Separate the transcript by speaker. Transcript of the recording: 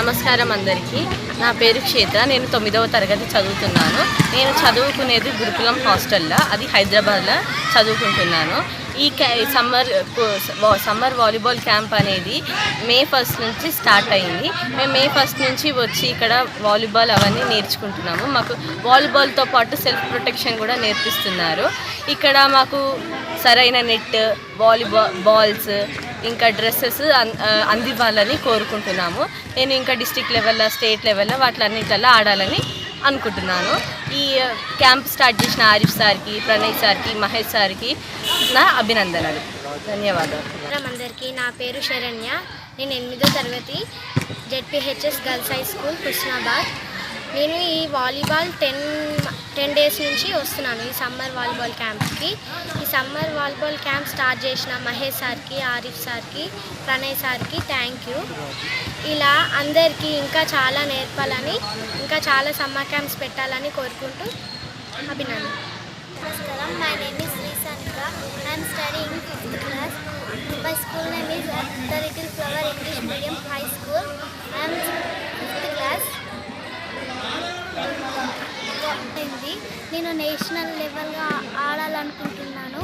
Speaker 1: నమస్కారం అందరికీ. నా పేరు క్షేత్ర. నేను తొమ్మిదవ తరగతి చదువుతున్నాను. నేను చదువుకునేది గురుకులం హాస్టల్లో. అది హైదరాబాద్లో చదువుకుంటున్నాను. ఈ క్యా- సమ్మర్ సమ్మర్ వాలీబాల్ క్యాంప్ అనేది మే ఫస్ట్ నుంచి స్టార్ట్ అయింది. మేము మే ఫస్ట్ నుంచి వచ్చి ఇక్కడ వాలీబాల్ అవన్నీ నేర్చుకుంటున్నాము. మాకు వాలీబాల్తో పాటు సెల్ఫ్ ప్రొటెక్షన్ కూడా నేర్పిస్తున్నారు. ఇక్కడ మాకు సరైన నెట్ వాలీబాల్ బాల్స్ ఇంకా డ్రెస్సెస్ అందివ్వాలని కోరుకుంటున్నాము. నేను ఇంకా డిస్టిక్ లెవెల్లో స్టేట్ లెవెల్లో వాటిలన్నింటిలో ఆడాలని అనుకుంటున్నాను. ఈ క్యాంప్ స్టార్ట్ చేసిన ఆరిఫ్ సార్కి ప్రణయ్ సార్కి మహేష్ సార్కి నా అభినందనలు. ధన్యవాదాలు.
Speaker 2: అందరికీ. నా పేరు శరణ్య. నేను ఎనిమిదో తరగతి ZPHS girls high school Krishnabad. నేను ఈ వాలీబాల్ టెన్ టెన్ డేస్ నుంచి వస్తున్నాను ఈ సమ్మర్ వాలీబాల్ క్యాంప్కి ఈ సమ్మర్ వాలీబాల్ క్యాంప్ స్టార్ట్ చేసిన మహేష్ సార్కి ఆరిఫ్ సార్కి ప్రణయ్ సార్కి థ్యాంక్ యూ. ఇలా అందరికీ ఇంకా చాలా నేర్పాలని ఇంకా చాలా సమ్మర్ క్యాంప్స్ పెట్టాలని కోరుకుంటూ అభినందన
Speaker 3: నమస్కారం. My name is Srisanika. I am studying 5th class. My school name is uh, The Little Flower English అయింది నేను నేషనల్ లెవెల్గా ఆడాలనుకుంటున్నాను.